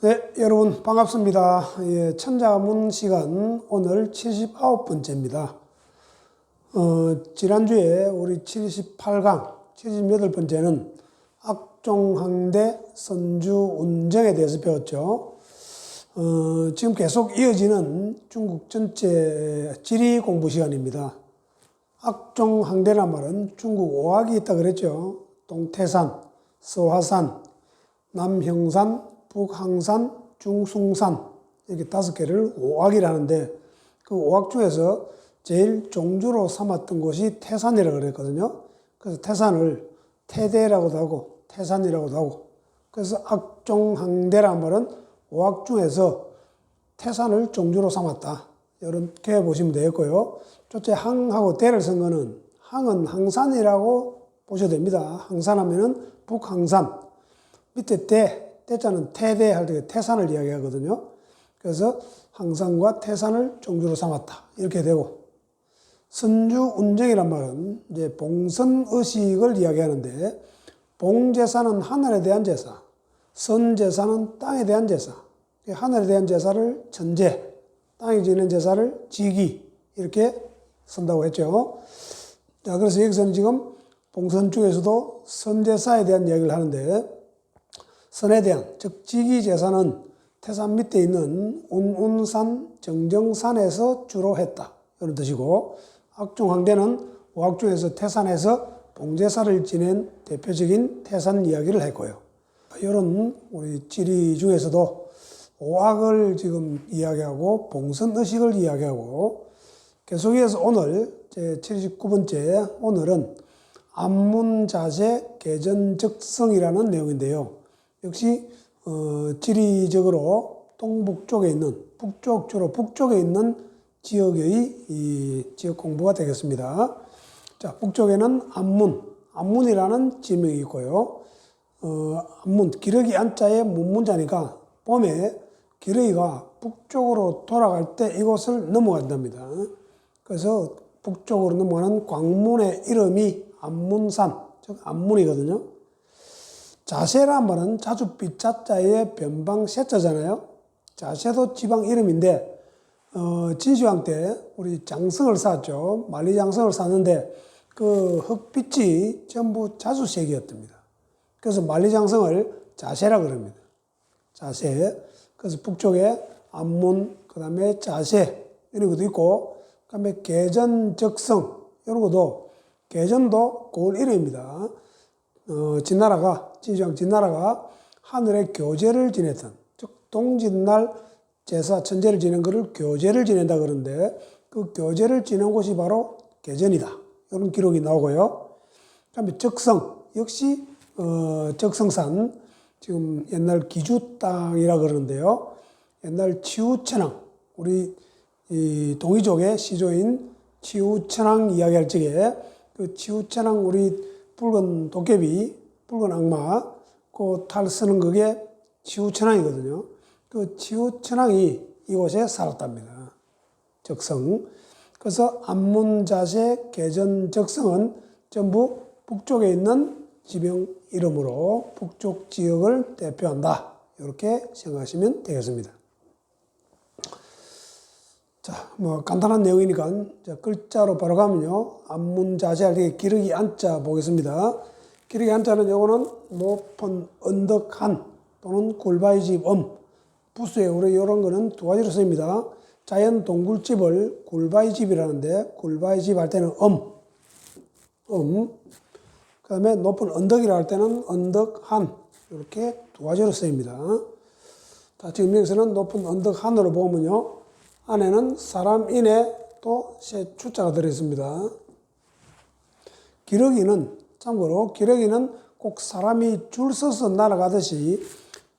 네, 여러분 반갑습니다. 예, 천자문 시간 오늘 79번째입니다. 어, 지난주에 우리 78강 78번째는 악종항대 선주 운정에 대해서 배웠죠. 어, 지금 계속 이어지는 중국 전체 지리 공부 시간입니다. 악종항대란 말은 중국 오학이 있다 그랬죠. 동태산, 서화산, 남형산, 북항산, 중숭산 이렇게 다섯 개를 오악이라는데 그 오악 중에서 제일 종주로 삼았던 곳이 태산이라고 그랬거든요. 그래서 태산을 태대라고도 하고 태산이라고도 하고 그래서 악종항대란 말은 오악 중에서 태산을 종주로 삼았다. 이렇게 보시면 되겠고요. 첫째 항하고 대를 쓴 거는 항은 항산이라고 보셔도 됩니다. 항산하면은 북항산 밑에 대 때자는 태대 할 때 태산을 이야기하거든요. 그래서 항산과 태산을 종주로 삼았다. 이렇게 되고 선주 운정이란 말은 이제 봉선 의식을 이야기하는데 봉제사는 하늘에 대한 제사, 선제사는 땅에 대한 제사. 하늘에 대한 제사를 천제, 땅에 지는 제사를 지기 이렇게 쓴다고 했죠. 자, 그래서 여기서는 지금 봉선 중에서도 선제사에 대한 이야기를 하는데 선에 대한 즉 지기 제사는 태산 밑에 있는 운운산 정정산에서 주로 했다 이런 뜻이고 악종항대는 오악중에서 태산에서 봉제사를 지낸 대표적인 태산 이야기를 했고요. 이런 우리 지리 중에서도 오악을 지금 이야기하고 봉선 의식을 이야기하고 계속해서 오늘 제 79번째 오늘은 안문자세 개전적성이라는 내용인데요. 역시 어, 지리적으로 동북쪽에 있는 북쪽 주로 북쪽에 있는 지역의 이 지역 공부가 되겠습니다. 자 북쪽에는 안문 안문이라는 지명이 있고요. 어, 안문 기러기 안자의 문문자니까 봄에 기러기가 북쪽으로 돌아갈 때 이곳을 넘어간답니다. 그래서 북쪽으로 넘어가는 광문의 이름이 안문산 즉 안문이거든요. 자세란 말은 자주빛 자자의 변방 세자잖아요. 자세도 지방 이름인데 어, 진시황 때 우리 장성을 쌓았죠. 만리장성을 쌓는데 그 흙빛이 전부 자주색이었답니다. 그래서 만리장성을 자세라 그럽니다. 자세. 그래서 북쪽에 안문, 그 다음에 자세 이런 것도 있고, 그 다음에 개전적성 이런 것도 개전도 고을 이름입니다. 어, 진나라가 진시황 진나라가 하늘에 교제를 지냈던 즉 동짓날 제사 천제를 지낸 것을 교제를 지낸다 그러는데 그 교제를 지낸 곳이 바로 개전이다 이런 기록이 나오고요. 그다음에 적성 역시 어, 적성산 지금 옛날 기주 땅이라 그러는데요. 옛날 치우천왕 우리 이 동이족의 시조인 치우천왕 이야기할 적에 그 치우천왕 우리 붉은 도깨비, 붉은 악마, 그 탈 쓰는 그게 치우천왕이거든요. 그 치우천왕이 이곳에 살았답니다. 적성. 그래서 안문자세 개전 적성은 전부 북쪽에 있는 지명 이름으로 북쪽 지역을 대표한다. 이렇게 생각하시면 되겠습니다. 자, 뭐 간단한 내용이니까 글자로 바로 가면요. 안문자세할 때 기르기 안자 보겠습니다. 기르기 안자는 요거는 높은 언덕한 또는 골바위집 엄. 부수에 우리 이런 거는 두 가지로 쓰입니다. 자연 동굴집을 골바위 집이라는데 골바위 집 할 때는 엄. 엄. 그 다음에 높은 언덕이라 할 때는 언덕한. 이렇게 두 가지로 쓰입니다. 자, 지금 여기서는 높은 언덕 한으로 보면요. 안에는 사람 인에 또세 추자가 들어있습니다. 기러기는 참고로 기러기는 꼭 사람이 줄 서서 날아가듯이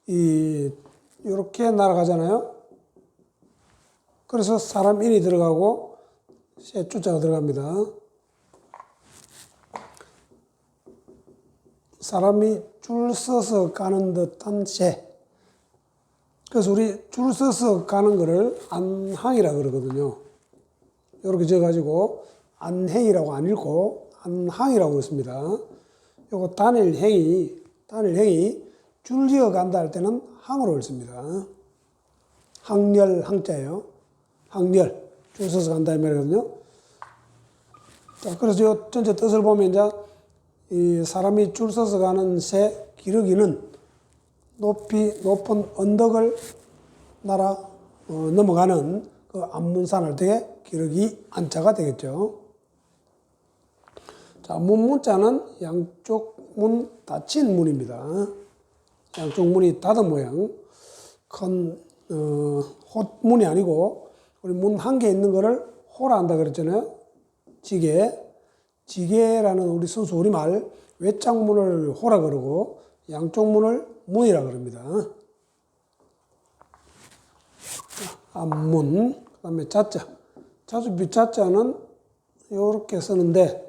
이 이렇게 날아가잖아요. 그래서 사람 인이 들어가고 세 추자가 들어갑니다. 사람이 줄 서서 가는 듯한 새. 그래서 우리 줄 서서 가는 거를 안항이라 그러거든요. 이렇게 적어가지고 안행이라고 안 읽고 안항이라고 그랬습니다. 요거 단일 행이, 단일 행이 줄지어 간다 할 때는 항으로 씁니다. 항렬 항자예요. 항렬 줄 서서 간다 이 말이거든요. 자, 그래서 요 전체 뜻을 보면 이제 이 사람이 줄 서서 가는 새 기러기는 높이 높은 언덕을 날아 어, 넘어가는 그 안문산을 되게 기러기 안자가 되겠죠. 자, 문 문자는 양쪽 문 닫힌 문입니다. 양쪽 문이 닫은 모양. 큰 어, 헛문이 아니고 우리 문 한 개 있는 거를 호라 한다 그랬잖아요. 지게. 지게라는 우리 선수 우리말 외장 문을 호라 그러고 양쪽 문을 문이라 그럽니다. 앞문, 그 다음에 자자. 자주 비자자는 이렇게 쓰는데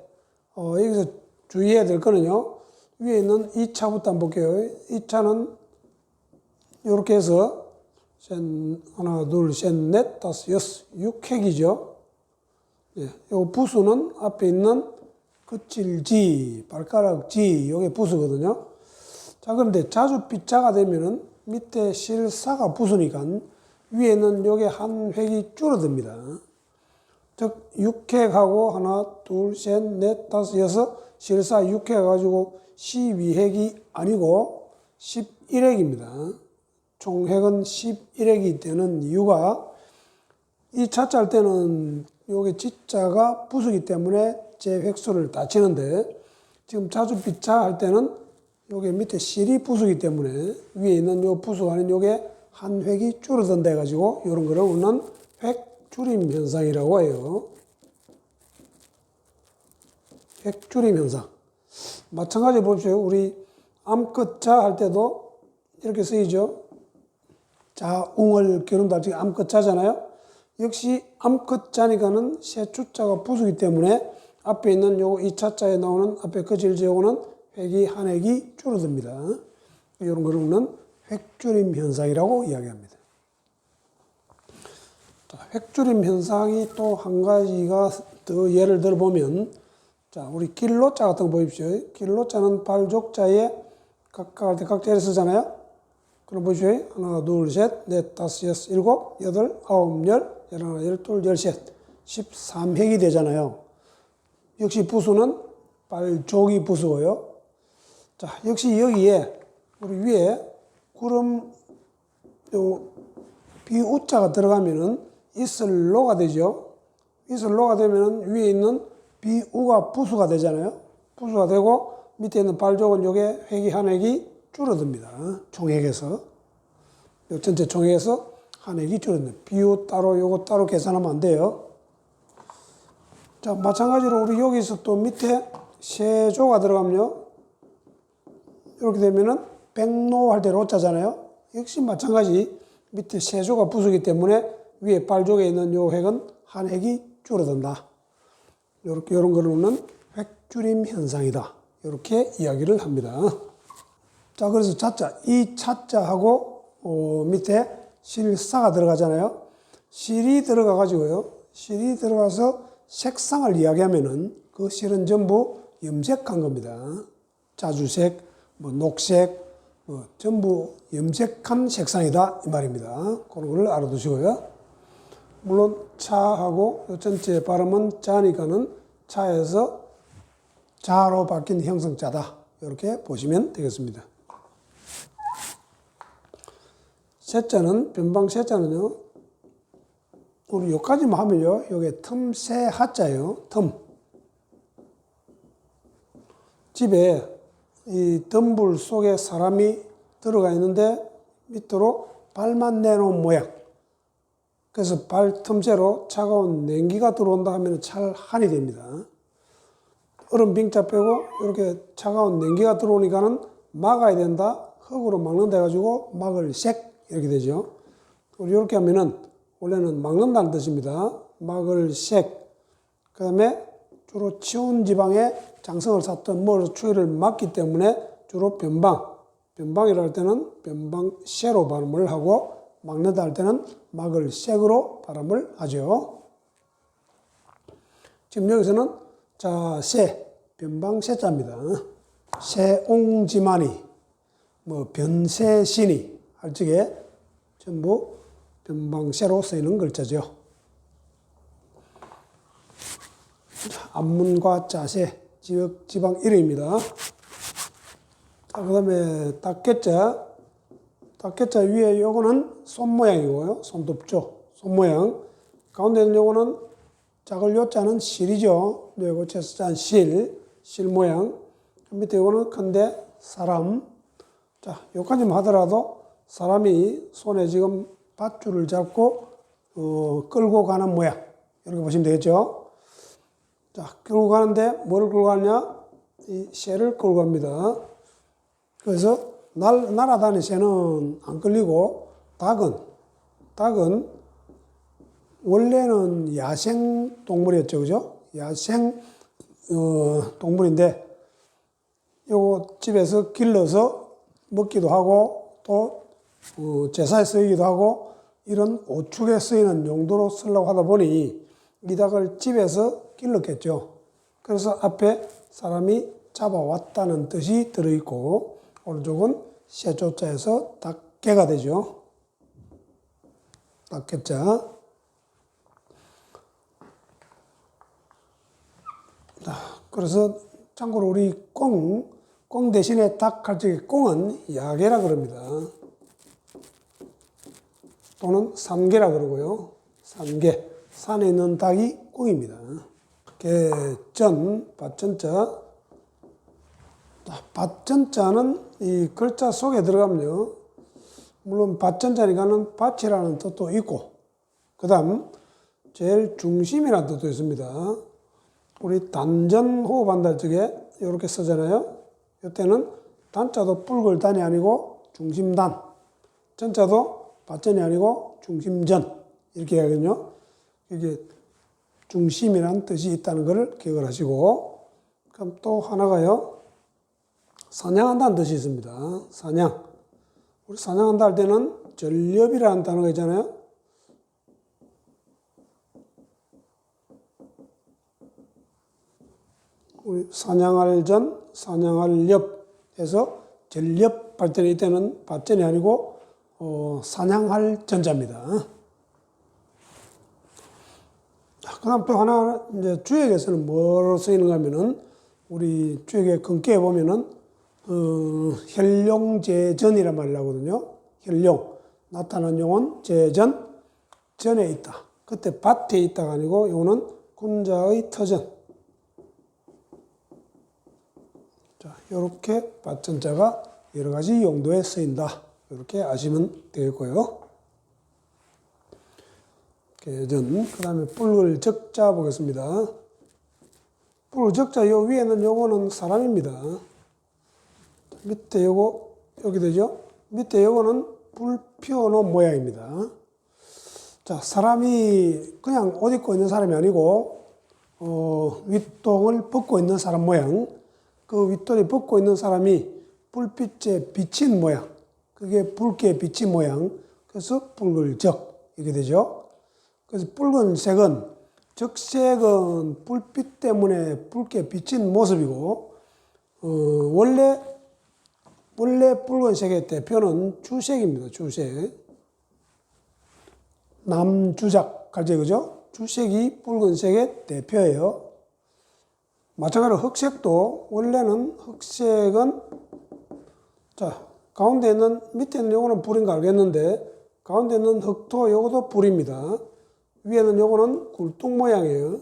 어, 여기서 주의해야 될 거는요. 위에 있는 이 차부터 한번 볼게요. 이 차는 이렇게 해서 셋, 하나, 둘, 셋, 넷, 다섯, 여섯, 육 획이죠. 예, 요 부수는 앞에 있는 그칠지, 발가락지, 요게 부수거든요. 자, 그런데 자주 빗자가 되면은 밑에 실사가 부수니까 위에는 요게 한 획이 줄어듭니다. 즉, 6획하고 하나, 둘, 셋, 넷, 다섯, 여섯, 실사 6획 가지고 12획이 아니고 11획입니다. 총획은 11획이 되는 이유가 이할 때는 요게 지자가 부수기 때문에 제 획수를 다 치는데 지금 자주 비차 할 때는 요게 밑에 실이 부수기 때문에 위에 있는 요 부수가 아닌 요게 한 획이 줄어든다 해가지고 요런 거를 우리는 획 줄임 현상이라고 해요. 획 줄임 현상. 마찬가지로 보십시오. 우리 암컷자 할 때도 이렇게 쓰이죠. 자 웅을 겨눈다. 지금 암컷자잖아요. 역시 암컷자니까는 새 주자가 부수기 때문에 앞에 있는 요거 이 차자에 나오는 앞에 그질지 요거는 획이 한 획이 줄어듭니다. 이런 거를 우리는 획줄임 현상이라고 이야기합니다. 자, 획줄임 현상이 또 한 가지가 더 예를 들어 보면 자, 우리 길로자 같은 거 보십시오. 길로자는 발족자에 각각 할때 각자를 쓰잖아요. 그럼 보십시오. 하나, 둘, 셋, 넷, 다섯, 여섯, 일곱, 여덟, 아홉, 열, 열하나, 열둘, 열셋, 십삼 획이 되잖아요. 역시 부수는 발족이 부수고요. 자, 역시 여기에 우리 위에 구름 요 비우자가 들어가면은 이슬로가 되죠. 이슬로가 되면은 위에 있는 비우가 부수가 되잖아요. 부수가 되고 밑에 있는 발족은 요게 획이 한 획이 줄어듭니다. 총액에서 요 전체 총액에서 한 획이 줄어듭니다. 비우 따로 요거 따로 계산하면 안 돼요. 자 마찬가지로 우리 여기서 또 밑에 세조가 들어가면요. 이렇게 되면은 백로 할 때 로자잖아요. 역시 마찬가지 밑에 세조가 부수기 때문에 위에 발족에 있는 요 획은 한 획이 줄어든다. 요렇게 요런 거로는 획줄임 현상이다. 이렇게 이야기를 합니다. 자, 그래서 자자 이 차자하고 어, 밑에 실사가 들어가잖아요. 실이 들어가 가지고요. 실이 들어가서 색상을 이야기하면은 그 실은 전부 염색한 겁니다. 자주색, 뭐 녹색, 뭐 전부 염색한 색상이다 이 말입니다. 그런 걸 알아두시고요. 물론 차하고 요 전체 발음은 자니까는 차에서 자로 바뀐 형성자다. 이렇게 보시면 되겠습니다. 세자는 변방 세자는요. 우리 여기까지만 하면요. 요게 틈새 하자예요. 틈. 집에 이 덤불 속에 사람이 들어가 있는데 밑으로 발만 내놓은 모양. 그래서 발 틈새로 차가운 냉기가 들어온다 하면 찰한이 됩니다. 얼음 빙자 빼고 이렇게 차가운 냉기가 들어오니까는 막아야 된다. 흙으로 막는다 해가지고 막을 색 이렇게 되죠. 이렇게 하면은 원래는 막는다는 뜻입니다. 막을 색. 그 다음에 주로 치운 지방에 장성을 샀던 뭘 추위를 막기 때문에 주로 변방. 변방이라 할 때는 변방세로 발음을 하고 막는다 할 때는 막을 색으로 발음을 하죠. 지금 여기서는 자, 새, 변방세자입니다. 새옹지만이 뭐 변세신이 할 적에 전부 변방세로 쓰이는 글자죠. 안문과 자세, 지역, 지방 이름입니다. 자, 그 다음에 닭개자. 닭개자 위에 요거는 손 모양이고요. 손톱조, 손 모양. 가운데는 요거는 작을 요자는 실이죠. 요거 채서자는 실, 실 모양. 밑에 요거는 큰데 사람. 자, 여기까지만 하더라도 사람이 손에 지금 밧줄을 잡고 어, 끌고 가는 모양. 이렇게 보시면 되겠죠. 자, 끌고 가는데 뭐를 끌고 가느냐? 이 새를 끌고 갑니다. 그래서 날, 날아다니는 새는 안 끌리고 닭은, 닭은 원래는 야생 동물이었죠. 그죠? 야생, 어, 동물인데 요거 집에서 길러서 먹기도 하고 또 어, 제사에 쓰이기도 하고 이런 오축에 쓰이는 용도로 쓰려고 하다 보니 이 닭을 집에서 길렀겠죠. 그래서 앞에 사람이 잡아왔다는 뜻이 들어있고 오른쪽은 세조자에서 닭개가 되죠. 닭개자. 자, 그래서 참고로 우리 꽁, 꽁 대신에 닭 할 적에 꽁은 야개라 그럽니다. 또는 삼개라 그러고요. 삼개. 산에 있는 닭이 꽁입니다. 개전, 밭전자. 밭전자는 이 글자 속에 들어가면요. 물론 밭전자니까는 밭이라는 뜻도 있고, 그 다음, 제일 중심이라는 뜻도 있습니다. 우리 단전 호흡한다 할 적에 이렇게 쓰잖아요. 이때는 단자도 뿔글 단이 아니고 중심단. 전자도 밭전이 아니고 중심전. 이렇게 하거든요. 이게 중심이라는 뜻이 있다는 것을 기억을 하시고, 그럼 또 하나가요. 사냥한다는 뜻이 있습니다. 사냥. 우리 사냥한다 할 때는 전렵이라는 단어가 있잖아요. 우리 사냥할 전, 사냥할 엽 해서 전렵 할 때는 이때는 밭전이 아니고 어, 사냥할 전자입니다. 그 다음 또 하나, 이제 주역에서는 뭐로 쓰이는가 하면은, 우리 주역의 근께에 보면은, 어, 혈룡제전이란 말을 하거든요. 혈룡. 나타난 용은 제전, 전에 있다. 그때 밭에 있다가 아니고, 이거는 군자의 터전. 자, 요렇게 밭전자가 여러 가지 용도에 쓰인다. 이렇게 아시면 되겠고요. 개전. 그 다음에 뿔을 적자 보겠습니다. 뿔 적자 요 위에는 요거는 사람입니다. 밑에 요거, 여기 되죠? 밑에 요거는 불 피워놓은 모양입니다. 자, 사람이 그냥 옷 입고 있는 사람이 아니고, 어, 윗동을 벗고 있는 사람 모양. 그 윗돌이 벗고 있는 사람이 불빛에 비친 모양. 그게 붉게 비친 모양. 그래서 붉을적. 이렇게 되죠. 그래서 붉은색은 적색은 불빛 때문에 붉게 비친 모습이고 어, 원래 원래 붉은색의 대표는 주색입니다. 주색. 남주작 갈지 그죠? 주색이 붉은색의 대표예요. 마찬가지로 흑색도 원래는 흑색은 자 가운데 있는 밑에 는 요거는 불인 거 알겠는데 가운데 있는 흑토 요것도 불입니다. 위에는 요거는 굴뚝 모양이에요.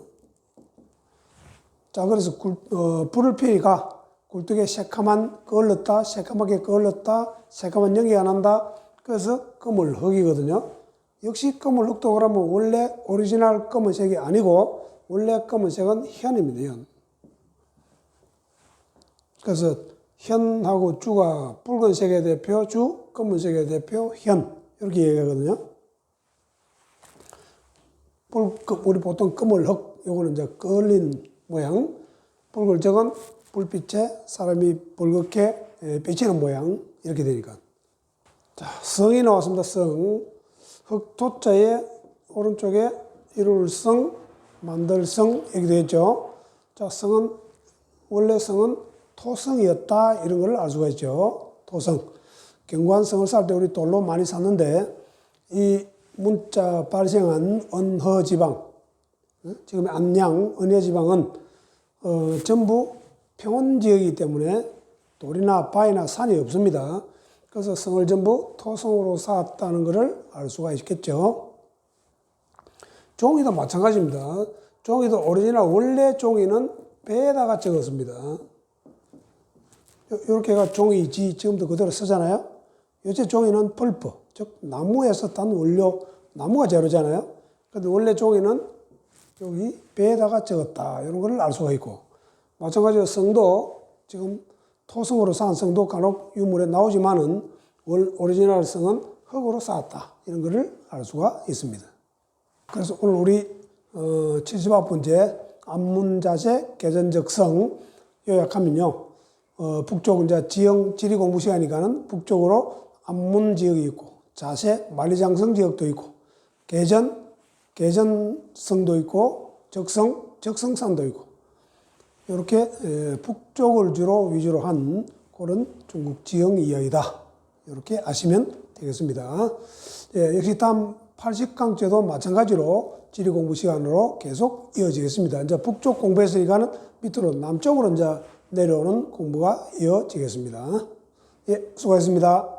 자, 그래서 굴, 어, 불을 피니까 굴뚝에 새카만 걸렀다, 새카맣게 걸렀다, 새카만 연기가 난다. 그래서 검을흑이거든요. 역시 검을흑도 그러면 원래 오리지널 검은색이 아니고 원래 검은색은 현입니다, 현. 그래서 현하고 주가 붉은색의 대표 주, 검은색의 대표 현. 이렇게 얘기하거든요. 뿔, 우리 보통 검을흑, 요거는 이제 끌린 모양. 붉을 적은 불빛에 사람이 붉게 비치는 모양. 이렇게 되니까. 자, 성이 나왔습니다. 성. 흑토자의 오른쪽에 이룰 성, 만들 성, 이렇게 되겠죠. 자, 성은, 원래 성은 토성이었다. 이런 걸 알 수가 있죠. 토성. 경관성을 쌀 때 우리 돌로 많이 샀는데 이 문자 발생한 언허 지방, 어? 지금 안양 은혜 지방은 어, 전부 평원 지역이기 때문에 돌이나 바위나 산이 없습니다. 그래서 성을 전부 토성으로 쌓았다는 것을 알 수가 있겠죠. 종이도 마찬가지입니다. 종이도 오리지널 원래 종이는 배에다가 적었습니다. 이렇게가 종이지 지금도 그대로 쓰잖아요. 요새 종이는 펄프, 즉 나무에서 딴 원료, 나무가 재료잖아요. 근데 원래 종이는 여기 배에다가 적었다 이런 걸알 수가 있고 마찬가지로 성도 지금 토성으로 쌓은 성도 간혹 유물에 나오지만은 월 오리지널 성은 흙으로 쌓았다 이런 것을 알 수가 있습니다. 그래서 오늘 우리 어, 79번째 안문자세 개전적성 요약하면요. 어, 북쪽 이제 지형 지리 공부 시간이니까는 북쪽으로 안문 지역이 있고 자세 만리장성 지역도 있고 개전 개전성도 있고 적성 적성산도 있고 이렇게 에, 북쪽을 주로 위주로 한 그런 중국 지형 이야기다. 이렇게 아시면 되겠습니다. 예, 역시 다음 80강제도 마찬가지로 지리 공부 시간으로 계속 이어지겠습니다. 이제 북쪽 공부했으니까는 밑으로 남쪽으로 이제 내려오는 공부가 이어지겠습니다. 예, 수고하셨습니다.